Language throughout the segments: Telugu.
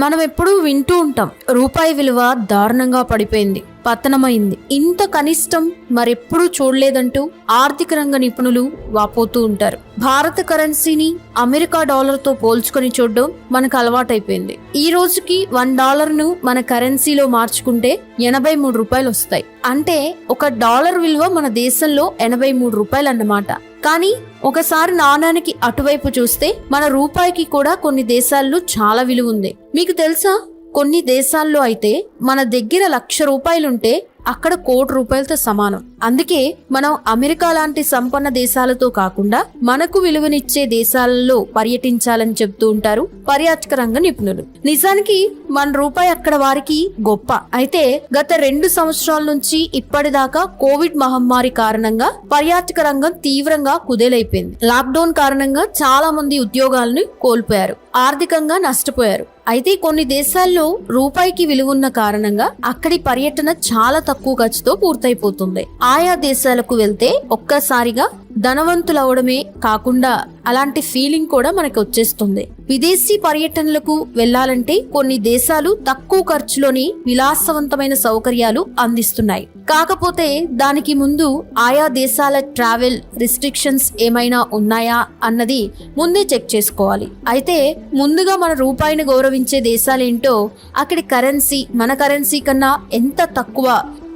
మనం ఎప్పుడూ వింటూ ఉంటాం రూపాయి విలువ దారుణంగా పడిపోయింది పతనమైంది. ఇంత కనిష్టం మరెప్పుడూ చూడలేదంటూ ఆర్థిక రంగ నిపుణులు వాపోతూ ఉంటారు. భారత కరెన్సీని అమెరికా డాలర్తో పోల్చుకొని చూడడం మనకు అలవాటైపోయింది. ఈ రోజుకి వన్ డాలర్ను మన కరెన్సీలో మార్చుకుంటే ఎనభై మూడు రూపాయలు వస్తాయి అంటే ఒక డాలర్ విలువ మన దేశంలో ఎనభై మూడు రూపాయలు అన్నమాట కానీ ఒకసారి నాణానికి అటువైపు చూస్తే మన రూపాయికి కూడా కొన్ని దేశాల్లో చాలా విలువ ఉంది మీకు తెలుసా? కొన్ని దేశాల్లో అయితే మన దగ్గర లక్ష రూపాయలుంటే అక్కడ కోటి రూపాయలతో సమానం. అందుకే మనం అమెరికా లాంటి సంపన్న దేశాలతో కాకుండా మనకు విలువనిచ్చే దేశాలలో పర్యటించాలని చెప్తూ ఉంటారు పర్యాటక రంగ నిపుణులు. నిజానికి మన రూపాయి అక్కడ వారికి గొప్ప. అయితే గత రెండు సంవత్సరాల నుంచి ఇప్పటిదాకా కోవిడ్ మహమ్మారి కారణంగా పర్యాటక రంగం తీవ్రంగా కుదేలైపోయింది. లాక్డౌన్ కారణంగా చాలా మంది ఉద్యోగాలను కోల్పోయారు. ఆర్థికంగా నష్టపోయారు. అయితే కొన్ని దేశాల్లో రూపాయికి విలువున్న కారణంగా అక్కడి పర్యటన చాలా తక్కువ ఖర్చుతో పూర్తయిపోతుంది. ఆయా దేశాలకు వెళ్తే ఒక్కసారిగా ధనవంతులవడమే కాకుండా అలాంటి ఫీలింగ్ కూడా మనకి వచ్చేస్తుంది. విదేశీ పర్యటనలకు వెళ్ళాలంటే కొన్ని దేశాలు తక్కువ ఖర్చులోని విలాసవంతమైన సౌకర్యాలు అందిస్తున్నాయి. కాకపోతే దానికి ముందు ఆయా దేశాల ట్రావెల్ రిస్ట్రిక్షన్స్ ఏమైనా ఉన్నాయా అన్నది ముందే చెక్ చేసుకోవాలి. అయితే ముందుగా మన రూపాయిని గౌరవించే దేశాలేంటో అక్కడి కరెన్సీ మన కరెన్సీ కన్నా ఎంత తక్కువ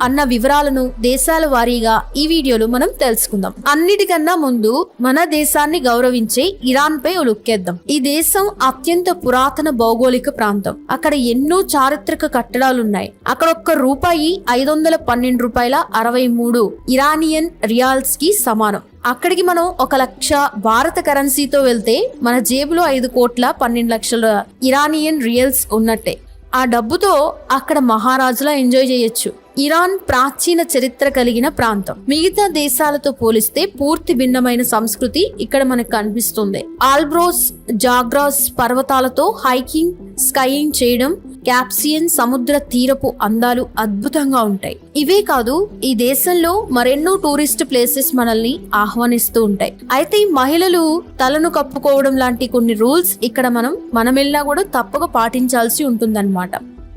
అన్న వివరాలను దేశాల వారీగా ఈ వీడియోలో మనం తెలుసుకుందాం. అన్నిటికన్నా ముందు మన దేశాన్ని గౌరవించే ఇరాన్ పై ఉలుక్కేద్దాం. ఈ దేశం అత్యంత పురాతన భౌగోళిక ప్రాంతం. అక్కడ ఎన్నో చారిత్రక కట్టడాలున్నాయి. అక్కడ ఒక్క రూపాయి ఐదు వందల పన్నెండు రూపాయల అరవై మూడు ఇరానియన్ రియాల్స్కి సమానం. అక్కడికి మనం ఒక లక్ష భారత కరెన్సీతో వెళ్తే మన జేబులో ఐదు కోట్ల పన్నెండు లక్షల ఇరానియన్ రియల్స్ ఉన్నట్టే. ఆ డబ్బుతో అక్కడ మహారాజులా ఎంజాయ్ చేయొచ్చు. ఇరాన్ ప్రాచీన చరిత్ర కలిగిన ప్రాంతం. మిగతా దేశాలతో పోలిస్తే పూర్తి భిన్నమైన సంస్కృతి ఇక్కడ మనకు కనిపిస్తుంది. ఆల్బ్రోస్ జాగ్రాస్ పర్వతాలతో హైకింగ్ స్కైయింగ్ చేయడం క్యాప్సియన్ సముద్ర తీరపు అందాలు అద్భుతంగా ఉంటాయి. ఇవే కాదు ఈ దేశంలో మరెన్నో టూరిస్ట్ ప్లేసెస్ మనల్ని ఆహ్వానిస్తూ ఉంటాయి. అయితే మహిళలు తలను కప్పుకోవడం లాంటి కొన్ని రూల్స్ ఇక్కడ మనం మనం వెళ్ళినా కూడా తప్పక పాటించాల్సి ఉంటుందన్నమాట.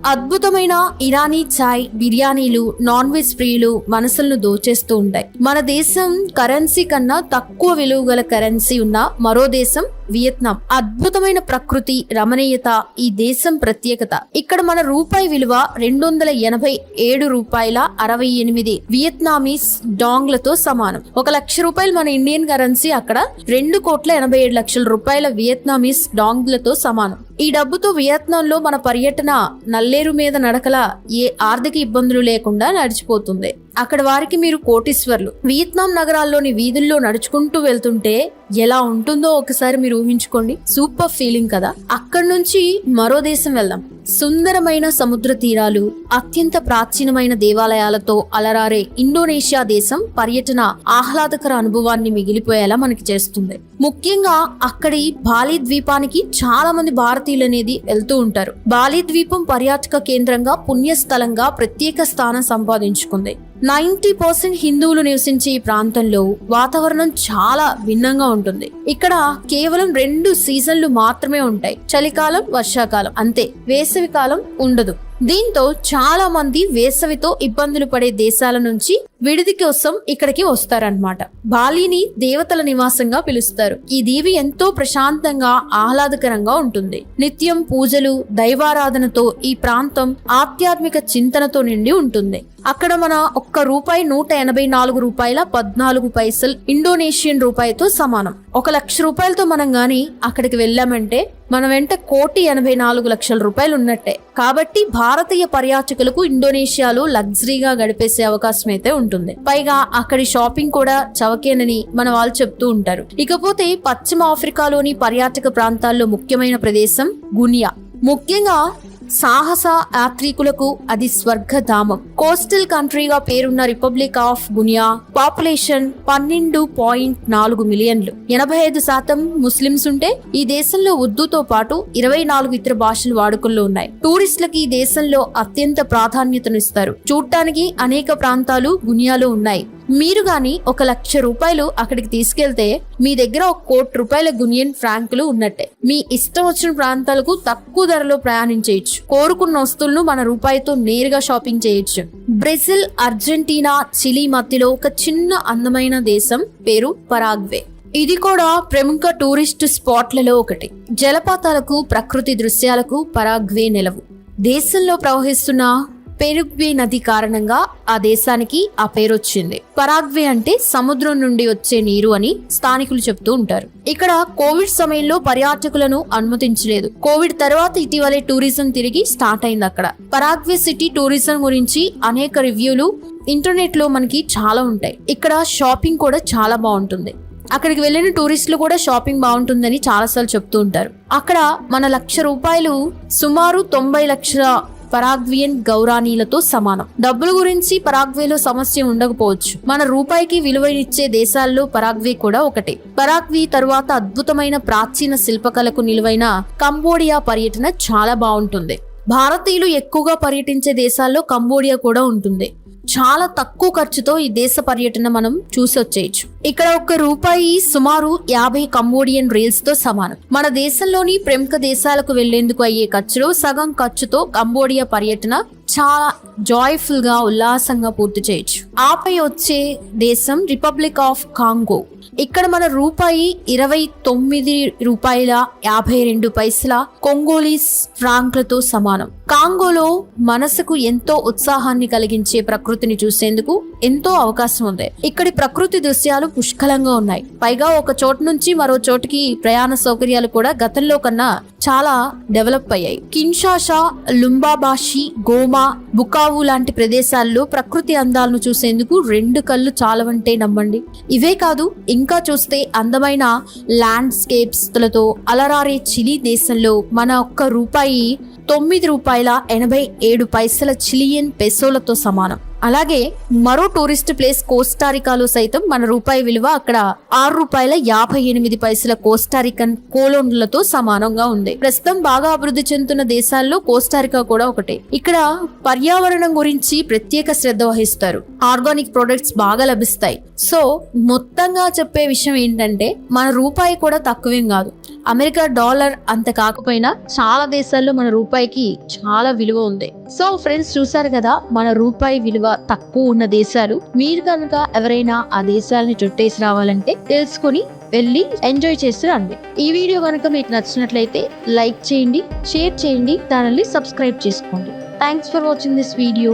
అద్భుతమైన ఇరానీ చాయ్ బిర్యానీలు నాన్ వెజ్ ప్రియులు మనసులను దోచేస్తూ ఉంటాయి. మన దేశం కరెన్సీ కన్నా తక్కువ విలువ గల కరెన్సీ ఉన్న మరో దేశం వియత్నాం. అద్భుతమైన ప్రకృతి రమణీయత ఈ దేశం ప్రత్యేకత. ఇక్కడ మన రూపాయి విలువ రెండు వందల ఎనభై ఏడు రూపాయల అరవై ఎనిమిది. వియత్నామీస్ డాంగ్లతో సమానం. ఒక లక్ష రూపాయలు మన ఇండియన్ కరెన్సీ అక్కడ రెండు కోట్ల ఎనభై ఏడు లక్షల రూపాయల వియత్నామీస్ డాంగ్లతో సమానం. ఈ డబ్బుతో వియత్నాంలో మన పర్యటన నల్లేరు మీద నడకల ఏ ఆర్థిక ఇబ్బందులు లేకుండా నడిచిపోతుంది. అక్కడ వారికి మీరు కోటీశ్వర్లు. వియత్నాం నగరాల్లోని వీధుల్లో నడుచుకుంటూ వెళ్తుంటే ఎలా ఉంటుందో ఒకసారి మీరు ఊహించుకోండి. సూపర్ ఫీలింగ్ కదా. అక్కడి నుంచి మరో దేశం వెళ్దాం. సుందరమైన సముద్ర తీరాలు అత్యంత ప్రాచీనమైన దేవాలయాలతో అలరారే ఇండోనేషియా దేశం పర్యటన ఆహ్లాదకర అనుభవాన్ని మిగిలిపోయేలా మనకి చేస్తుంది. ముఖ్యంగా అక్కడి బాలి ద్వీపానికి చాలా మంది భారతీయులు అనేది వెళ్తూ ఉంటారు. బాలి ద్వీపం పర్యాటక కేంద్రంగా పుణ్యస్థలంగా ప్రత్యేక స్థానం సంపాదించుకుంది. నైంటీ పర్సెంట్ హిందువులు నివసించే ఈ ప్రాంతంలో వాతావరణం చాలా భిన్నంగా ఉంటుంది. ఇక్కడ కేవలం రెండు సీజన్లు మాత్రమే ఉంటాయి. చలికాలం వర్షాకాలం. అంతే. వేసవి కాలం ఉండదు. దీంతో చాలా మంది వేసవితో ఇబ్బందులు పడే దేశాల నుంచి విడిది కోసం ఇక్కడికి వస్తారనమాట బాలిని దేవతల నివాసంగా పిలుస్తారు. ఈ దీవి ఎంతో ప్రశాంతంగా ఆహ్లాదకరంగా ఉంటుంది. నిత్యం పూజలు దైవారాధనతో ఈ ప్రాంతం ఆధ్యాత్మిక చింతనతో నిండి ఉంటుంది. అక్కడ మన ఒక్క రూపాయి నూట ఎనభై నాలుగు రూపాయల పద్నాలుగు పైసలు ఇండోనేషియన్ రూపాయితో సమానం. ఒక లక్ష రూపాయలతో మనం గాని అక్కడికి వెళ్ళామంటే మన వెంట కోటి ఎనభై నాలుగు లక్షల రూపాయలు ఉన్నట్టే. కాబట్టి భారతీయ పర్యాటకులకు ఇండోనేషియాలో లగ్జరీగా గడిపేసే అవకాశం అయితే ఉంటుంది. ఉంటుంది. పైగా అక్కడి షాపింగ్ కూడా చవకేనని మన వాళ్ళు చెప్తూ ఉంటారు. ఇకపోతే పశ్చిమ ఆఫ్రికాలోని పర్యాటక ప్రాంతాల్లో ముఖ్యమైన ప్రదేశం గునియా. ముఖ్యంగా సాహస యాత్రికులకు అది స్వర్గధామం. కోస్టల్ కంట్రీగా పేరున్న రిపబ్లిక్ ఆఫ్ గునియా పాపులేషన్ పన్నెండు పాయింట్ నాలుగు మిలియన్లు. ఎనభై ఐదు శాతం ముస్లిమ్స్ ఉంటే ఈ దేశంలో ఉర్దూతో పాటు ఇరవై నాలుగు ఇతర భాషలు వాడుకల్లో ఉన్నాయి. టూరిస్టులకి ఈ దేశంలో అత్యంత ప్రాధాన్యతనిస్తారు చూడటానికి అనేక ప్రాంతాలు గునియాలో ఉన్నాయి. మీరు గాని ఒక లక్ష రూపాయలు అక్కడికి తీసుకెళ్తే మీ దగ్గర ఒక కోటి రూపాయల గునియన్ ఫ్రాంకులు ఉన్నట్టే. మీ ఇష్టం వచ్చిన ప్రాంతాలకు తక్కువ ధరలో ప్రయాణించేయచ్చు. కోరుకున్న వస్తువులను మన రూపాయితో నేరుగా షాపింగ్ చేయొచ్చు. బ్రెజిల్ అర్జెంటీనా చిలీ మధ్యలో ఒక చిన్న అందమైన దేశం పేరు పరాగ్వే. ఇది కూడా ప్రముఖ టూరిస్ట్ స్పాట్లలో ఒకటి. జలపాతాలకు ప్రకృతి దృశ్యాలకు పరాగ్వే నిలవు. దేశంలో ప్రవహిస్తున్న పెరుగ్వే నది కారణంగా ఆ దేశానికి ఆ పేరు వచ్చింది పరాగ్వే అంటే సముద్రం నుండి వచ్చే నీరు అని స్థానికులు చెప్తూ ఉంటారు. ఇక్కడ కోవిడ్ సమయంలో పర్యాటకులను అనుమతించలేదు. కోవిడ్ తర్వాత ఇటీవలే టూరిజం తిరిగి స్టార్ట్ అయింది అక్కడ. పరాగ్వే సిటీ టూరిజం గురించి అనేక రివ్యూలు ఇంటర్నెట్లో మనకి చాలా ఉంటాయి. ఇక్కడ షాపింగ్ కూడా చాలా బాగుంటుంది. అక్కడికి వెళ్ళిన టూరిస్టులు కూడా షాపింగ్ బాగుంటుందని చాలాసార్లు చెప్తూ ఉంటారు. అక్కడ మన లక్ష రూపాయలు సుమారు తొంభై లక్షల పరాగ్వియన్ గౌరానీలతో సమానం. డబ్బుల గురించి పరాగ్వేలో సమస్య ఉండకపోవచ్చు. మన రూపాయికి విలువనిచ్చే దేశాల్లో పరాగ్వే కూడా ఒకటే. పరాగ్వీ తరువాత అద్భుతమైన ప్రాచీన శిల్పకళకు నిలువైన కంబోడియా పర్యటన చాలా బాగుంటుంది. భారతీయులు ఎక్కువగా పర్యటించే దేశాల్లో కంబోడియా కూడా ఉంటుంది. చాలా తక్కువ ఖర్చుతో ఈ దేశ పర్యటన మనం చూసి వచ్చేయచ్చు. ఇక్కడ ఒక రూపాయి సుమారు యాభై కంబోడియన్ రీల్స్తో సమానం. మన దేశంలోని ప్రముఖ దేశాలకు వెళ్ళేందుకు అయ్యే ఖర్చులో సగం ఖర్చుతో కంబోడియా పర్యటన చాలా జాయ్ఫుల్గా ఉల్లాసంగా పూర్తి చేయొచ్చు. ఆపై వచ్చే దేశం రిపబ్లిక్ ఆఫ్ కాంగో ఇక్కడ మన రూపాయి ఇరవై తొమ్మిది రూపాయల యాభై రెండు పైసల కొంగోలీస్ ఫ్రాంక్లతో సమానం. కాంగోలో మనసుకు ఎంతో ఉత్సాహాన్ని కలిగించే ప్రకృతిని చూసేందుకు ఎంతో అవకాశం ఉంది. ఇక్కడి ప్రకృతి దృశ్యాలు పుష్కలంగా ఉన్నాయి. పైగా ఒక చోటు నుంచి మరో చోటుకి ప్రయాణ సౌకర్యాలు కూడా గతంలో కన్నా చాలా డెవలప్ అయ్యాయి. కిన్షాషా లుంబాబాషి గోమా బుకావు లాంటి ప్రదేశాల్లో ప్రకృతి అందాలను చూసేందుకు రెండు కళ్ళు చాలవంటే నమ్మండి. ఇవే కాదు ఇంకా చూస్తే అందమైన ల్యాండ్స్కేప్స్లతో అలరారే చిలీ దేశంలో మన ఒక్క రూపాయి తొమ్మిది రూపాయల ఎనభై ఏడు పైసల చిలియన్ పెసోలతో సమానం. అలాగే మరో టూరిస్ట్ ప్లేస్ కోస్టారికాలో సైతం మన రూపాయి విలువ అక్కడ ఆరు రూపాయల యాభై ఎనిమిది పైసల కోస్టారికన్ కోలోన్లతో సమానంగా ఉంది. ప్రస్తుతం బాగా అభివృద్ధి చెందుతున్న దేశాల్లో కోస్టారికా కూడా ఒకటే. ఇక్కడ పర్యావరణం గురించి ప్రత్యేక శ్రద్ధ వహిస్తారు. ఆర్గానిక్ ప్రొడక్ట్స్ బాగా లభిస్తాయి. సో మొత్తంగా చెప్పే విషయం ఏంటంటే మన రూపాయి కూడా తక్కువేం కాదు. అమెరికా డాలర్ అంత కాకపోయినా చాలా దేశాల్లో మన రూపాయికి చాలా విలువ ఉంది. సో ఫ్రెండ్స్ చూసారు కదా మన రూపాయి విలువ తక్కువ ఉన్న దేశాలు మీరు కనుక ఎవరైనా ఆ దేశాలని చుట్టేసి రావాలంటే తెలుసుకొని వెళ్ళి ఎంజాయ్ చేసి రండి. ఈ వీడియో కనుక మీకు నచ్చినట్లయితే లైక్ చేయండి షేర్ చేయండి ఛానల్ని సబ్స్క్రైబ్ చేసుకోండి. Thanks for watching this video